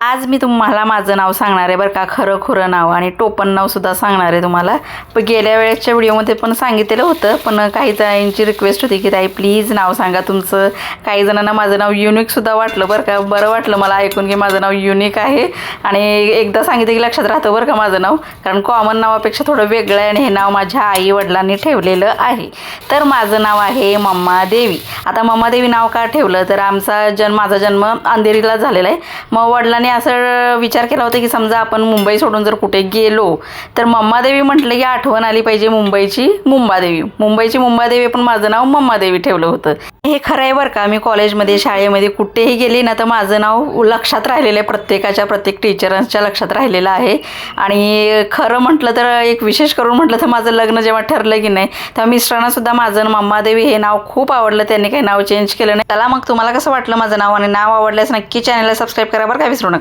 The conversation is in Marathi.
आज मी तुम्हाला माझं नाव सांगणार आहे बरं का खरं खुरं नाव आणि टोपण नावसुद्धा सांगणार आहे तुम्हाला. पण गेल्या वेळेसच्या व्हिडिओमध्ये पण सांगितलेलं होतं पण काही ताईंची रिक्वेस्ट होती की ताई प्लीज नाव सांगा तुमचं. काही जणांना माझं नाव युनिकसुद्धा वाटलं बरं का बरं वाटलं मला ऐकून की माझं नाव युनिक आहे. आणि एकदा सांगितलं की लक्षात राहतं बरं का माझं नाव कारण कॉमन नावापेक्षा थोडं वेगळं आहे आणि हे नाव माझ्या आई वडिलांनी ठेवलेलं आहे. तर माझं नाव आहे मम्मा देवी. आता मम्मा देवी नाव का ठेवलं? तर आमचा जन्म माझा जन्म अंधेरीला झालेला आहे. मग वडिलांनी असं विचार केला होता की समजा आपण मुंबई सोडून जर कुठे गेलो तर मम्मादेवी म्हटलं की आठवण आली पाहिजे मुंबईची मुंबादेवी. मुंबईची मुंबादेवी पण माझं नाव मम्मादेवी ठेवलं होतं. हे खरं आहे बरं का मी कॉलेजमध्ये शाळेमध्ये कुठेही गेली ना तर माझं नाव लक्षात राहिलेलं आहे प्रत्येकाच्या प्रत्येक टीचरांच्या लक्षात राहिलेलं आहे. आणि खरं म्हटलं तर एक विशेष करून म्हटलं तर माझं लग्न जेव्हा ठरलं की नाही तेव्हा मिस्टरांना सुद्धा माझं मम्मादेवी हे नाव खूप आवडलं त्यांनी काही नाव चेंज केलं नाही. त्याला मग तुम्हाला कसं वाटलं माझं नाव आणि नाव आवडल्यास नक्की चॅनलला सबस्क्राईब करा बरं का विसरू नका.